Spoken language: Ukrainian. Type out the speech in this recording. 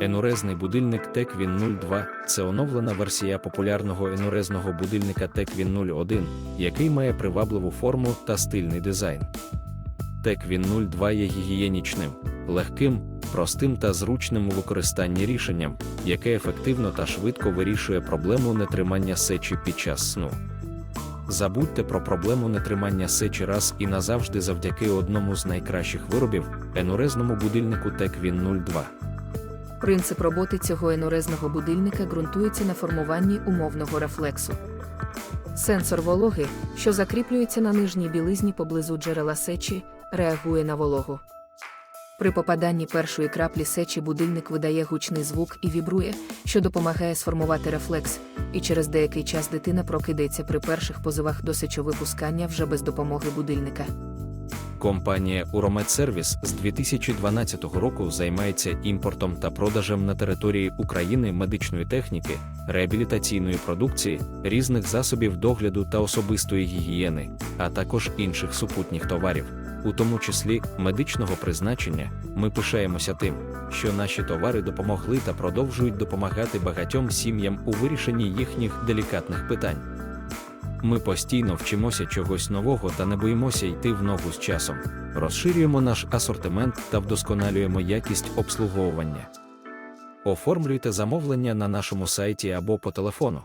Енурезний будильник TECWIN 02 це оновлена версія популярного енурезного будильника TECWIN 01, який має привабливу форму та стильний дизайн. TECWIN 02 є гігієнічним, легким, простим та зручним у використанні рішенням, яке ефективно та швидко вирішує проблему нетримання сечі під час сну. Забудьте про проблему нетримання сечі раз і назавжди завдяки одному з найкращих виробів енурезному будильнику TECWIN 02. Принцип роботи цього енурезного будильника ґрунтується на формуванні умовного рефлексу. Сенсор вологи, що закріплюється на нижній білизні поблизу джерела сечі, реагує на вологу. При попаданні першої краплі сечі будильник видає гучний звук і вібрує, що допомагає сформувати рефлекс, і через деякий час дитина прокидається при перших позивах до сечовипускання вже без допомоги будильника. Компанія Uromed з 2012 року займається імпортом та продажем на території України медичної техніки, реабілітаційної продукції, різних засобів догляду та особистої гігієни, а також інших супутніх товарів, у тому числі медичного призначення. Ми пишаємося тим, що наші товари допомогли та продовжують допомагати багатьом сім'ям у вирішенні їхніх делікатних питань. Ми постійно вчимося чогось нового та не боїмося йти в ногу з часом, розширюємо наш асортимент та вдосконалюємо якість обслуговування. Оформлюйте замовлення на нашому сайті або по телефону